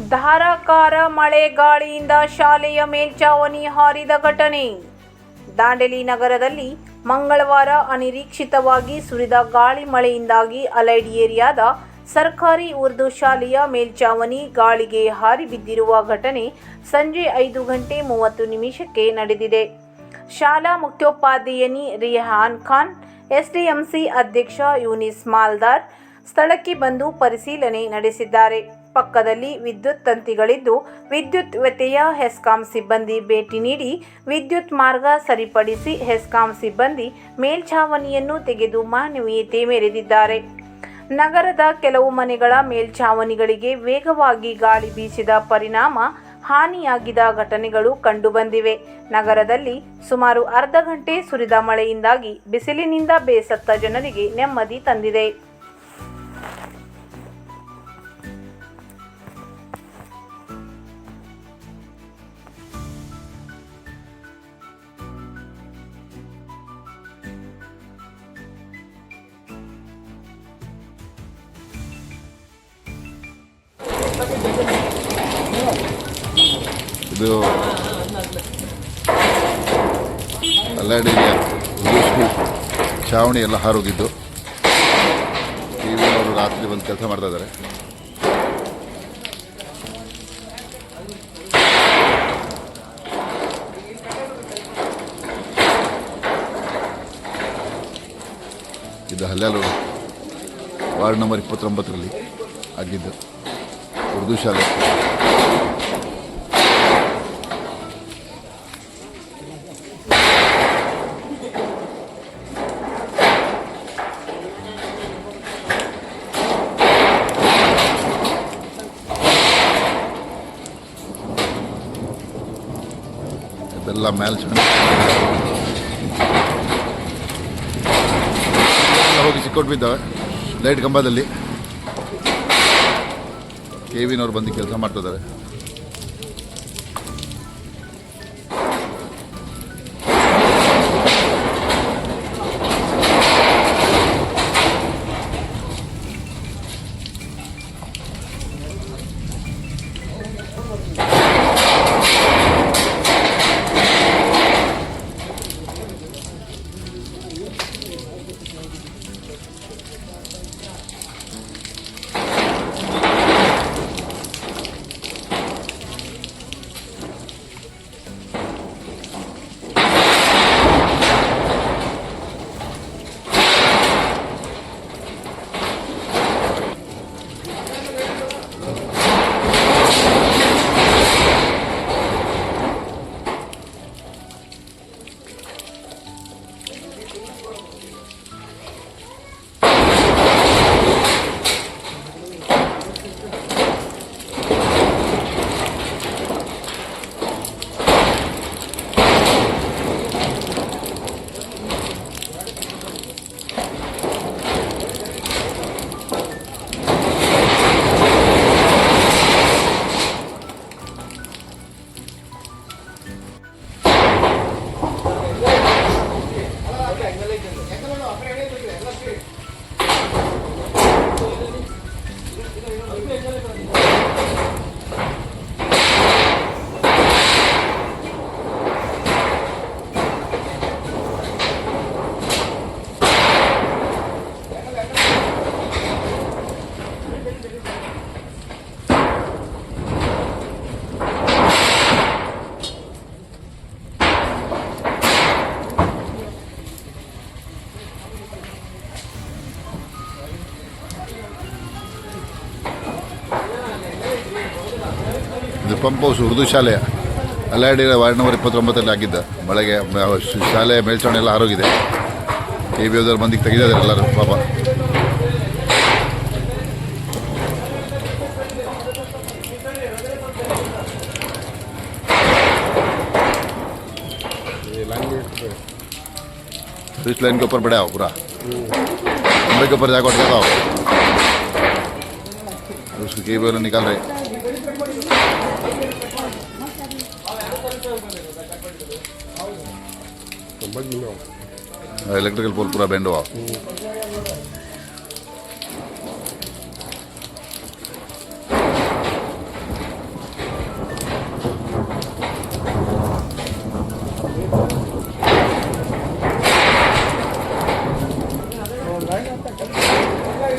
ಧಾರಾಕಾರ ಮಳೆ ಗಾಳಿಯಿಂದ ಶಾಲೆಯ ಮೇಲ್ಚಾವಣಿ ಹಾರಿದ ಘಟನೆ. ದಾಂಡೇಲಿ ನಗರದಲ್ಲಿ ಮಂಗಳವಾರ ಅನಿರೀಕ್ಷಿತವಾಗಿ ಸುರಿದ ಗಾಳಿ ಮಳೆಯಿಂದಾಗಿ ಅಲೈಡ್ ಏರಿಯಾದ ಸರ್ಕಾರಿ ಉರ್ದು ಶಾಲೆಯ ಮೇಲ್ಚಾವಣಿ ಗಾಳಿಗೆ ಹಾರಿ ಬಿದ್ದಿರುವ ಘಟನೆ ಸಂಜೆ ಐದು ಗಂಟೆ ಮೂವತ್ತು ನಿಮಿಷಕ್ಕೆ ನಡೆದಿದೆ. ಶಾಲಾ ಮುಖ್ಯೋಪಾಧ್ಯಾಯಿನಿ ರಿಹಾನ್ ಖಾನ್, ಎಸ್ಡಿಎಂಸಿ ಅಧ್ಯಕ್ಷ ಯೂನಿಸ್ ಮಾಲ್ದಾರ್ ಸ್ಥಳಕ್ಕೆ ಬಂದು ಪರಿಶೀಲನೆ ನಡೆಸಿದ್ದಾರೆ. ಪಕ್ಕದಲ್ಲಿ ವಿದ್ಯುತ್ ತಂತಿಗಳಿದ್ದು, ವಿದ್ಯುತ್ ವ್ಯತ್ಯಯ ಹೆಸ್ಕಾಂ ಸಿಬ್ಬಂದಿ ಭೇಟಿ ನೀಡಿ, ವಿದ್ಯುತ್ ಮಾರ್ಗ ಸರಿಪಡಿಸಿ ಹೆಸ್ಕಾಂ ಸಿಬ್ಬಂದಿ ಮೇಲ್ಛಾವಣಿಯನ್ನು ತೆಗೆದು ಮಾನವೀಯತೆ ಮೆರೆದಿದ್ದಾರೆ ನಗರದ ಕೆಲವು ಮನೆಗಳ ಮೇಲ್ಛಾವಣಿಗಳಿಗೆ ವೇಗವಾಗಿ ಗಾಳಿ ಬೀಸಿದ ಪರಿಣಾಮ ಹಾನಿಯಾಗಿದ ಘಟನೆಗಳು ಕಂಡುಬಂದಿವೆ. ನಗರದಲ್ಲಿ ಸುಮಾರು ಅರ್ಧ ಗಂಟೆ ಸುರಿದ ಮಳೆಯಿಂದಾಗಿ ಬಿಸಿಲಿನಿಂದ ಬೇಸತ್ತ ಜನರಿಗೆ ನೆಮ್ಮದಿ ತಂದಿದೆ. ಇದು ಅಲ್ಲಾಡ್ ಚಾವಣಿ ಎಲ್ಲ ಹಾರೋಗಿದ್ದು ಟಿ ಅವರು ರಾತ್ರಿ ಬಂದು ಕೆಲಸ ಮಾಡ್ತಾ ಇದ್ದಾರೆ. ಇದು ಹಲ್ಯಾಲು ವಾರ್ಡ್ ನಂಬರ್ ಇಪ್ಪತ್ತೊಂಬತ್ತರಲ್ಲಿ ಆಗಿದ್ದು. ಉರ್ದು ಶಾಲೆ. ಇದೆಲ್ಲ ಎಲ್ಲ ಹೋಗಿ ಸಿಕ್ಕೊಟ್ಟು ಬಿದ್ದಾವೆ ಲೈಟ್ ಕಂಬದಲ್ಲಿ. ಕೆ ವಿನವ್ರು ಬಂದು ಕೆಲಸ ಮಾಡ್ತಿದ್ದಾರೆ. ಪಂಪ್ ಹೌಸ್ ಉರ್ದು ಶಾಲೆ ಅಲ್ಲಾಡಿ ವಾರ್ಡ್ ನಂಬರ್ ಇಪ್ಪತ್ತೊಂಬತ್ತರಲ್ಲಿ ಆಗಿದ್ದ ಮಳೆಗೆ ಮ- ಶಾಲೆ ಮೇಲ್ಚಾವಣಿ ಎಲ್ಲ ಆರೋಗಿದೆ ಕೆ ಬಿ ಓದವ್ರು ಮಂದಿಗೆ ತೆಗೆದಿದ್ದಾರೆ ಎಲ್ಲರೂ ಪಾಪ सर्विस लाइन के ऊपर बढ़ा हो पूरा कमरे के ऊपर जाकर अटका हो उसको के बी निकाल रहे ಎಲೆಕ್ಟ್ರಿಕಲ್ ಪೋಲ್ ಪೂರ ಬೆಂಡುವ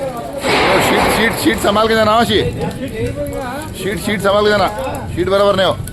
शीट शीट संभाल के जाना शी शीट शीट संभाल के जाना शीट बराबर नहीं हो